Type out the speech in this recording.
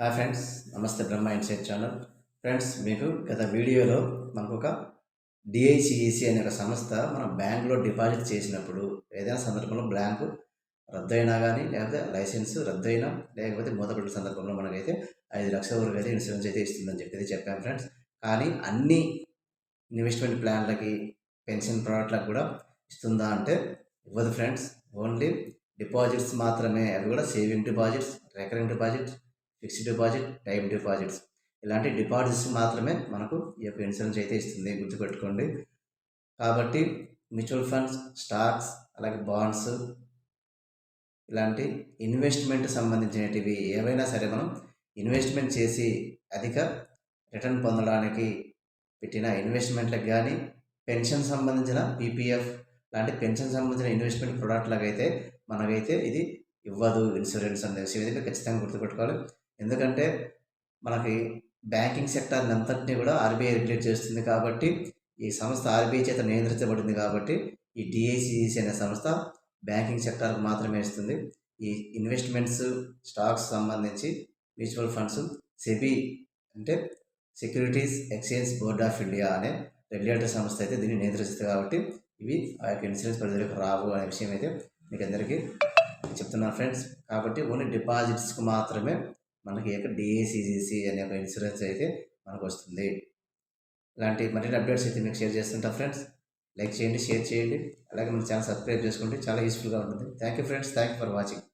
Hi friends నమస్తే బ్రహ్మ insight channel. Friends మీకు గత వీడియోలో మనకు ఒక డిఐసిఈసి అనే ఒక సంస్థ మనం బ్యాంకులో డిపాజిట్ చేసినప్పుడు ఏదైనా సందర్భంలో బ్యాంకు రద్దయినా కానీ లేకపోతే లైసెన్స్ రద్దయినా లేకపోతే మూతపడిన సందర్భంలో మనకైతే ఐదు లక్షల వరకు అయితే ఇన్సూరెన్స్ అయితే ఇస్తుందని చెప్పి చెప్పాను ఫ్రెండ్స్. కానీ అన్ని ఇన్వెస్ట్మెంట్ ప్లాన్లకి పెన్షన్ ప్రోడక్ట్లకు కూడా ఇస్తుందా అంటే ఇవ్వదు ఫ్రెండ్స్. ఓన్లీ డిపాజిట్స్ మాత్రమే అవి కూడా saving deposits recurring deposits fixed deposit time deposits. ఇలాంటి డిపాజిట్స్ మాత్రమే మనకు ఈ యొక్క ఇన్సూరెన్స్ అయితే ఇస్తుంది గుర్తుపెట్టుకోండి. కాబట్టి మ్యూచువల్ ఫండ్స్ స్టాక్స్ అలాగే బాండ్స్ ఇలాంటి ఇన్వెస్ట్మెంట్ సంబంధించినటివి ఏవైనా సరే మనం ఇన్వెస్ట్మెంట్ చేసి అధిక రిటర్న్ పొందడానికి పెట్టిన ఇన్వెస్ట్మెంట్లకు కానీ పెన్షన్ సంబంధించిన పీపీఎఫ్ లాంటి పెన్షన్ సంబంధించిన ఇన్వెస్ట్మెంట్ ప్రోడక్ట్లకు అయితే మనకైతే ఇది ఇవ్వదు ఇన్సూరెన్స్ అనేది విషయం అయితే ఖచ్చితంగా గుర్తుపెట్టుకోవాలి. ఎందుకంటే మనకి బ్యాంకింగ్ సెక్టార్ని అంతటినీ కూడా ఆర్బీఐ రెగ్యులేట్ చేస్తుంది కాబట్టి ఈ సంస్థ ఆర్బీఐ చేత నియంత్రించబడింది కాబట్టి ఈ డిఐసిసి అనే సంస్థ బ్యాంకింగ్ సెక్టార్కి మాత్రమే ఇస్తుంది. ఈ ఇన్వెస్ట్మెంట్స్ స్టాక్స్ సంబంధించి మ్యూచువల్ ఫండ్స్ సెబీ అంటే securities exchange board of India అనే రెగ్యులేటరీ సంస్థ అయితే దీన్ని నియంత్రిస్తుంది కాబట్టి ఇవి ఆ యొక్క ఇన్సూరెన్స్ పరిధిలోకి రావు అనే విషయం అయితే మీకు అందరికీ చెప్తున్నాను ఫ్రెండ్స్. కాబట్టి ఓన్లీ డిపాజిట్స్కి మాత్రమే మనకి ఏక డిఏసిసిసి అనే ఒక ఇన్సూరెన్స్ అయితే మనకు వస్తుంది ఇలాంటి మరిన్ని అప్డేట్స్ అయితే మీకు షేర్ చేస్తుంటా ఫ్రెండ్స్ లైక్ చేయండి షేర్ చేయండి. అలాగే మన ఛానల్ సబ్స్క్రైబ్ చేసుకోండి చాలా యూస్ఫుల్గా ఉంటుంది. Thank you friends thank you for watching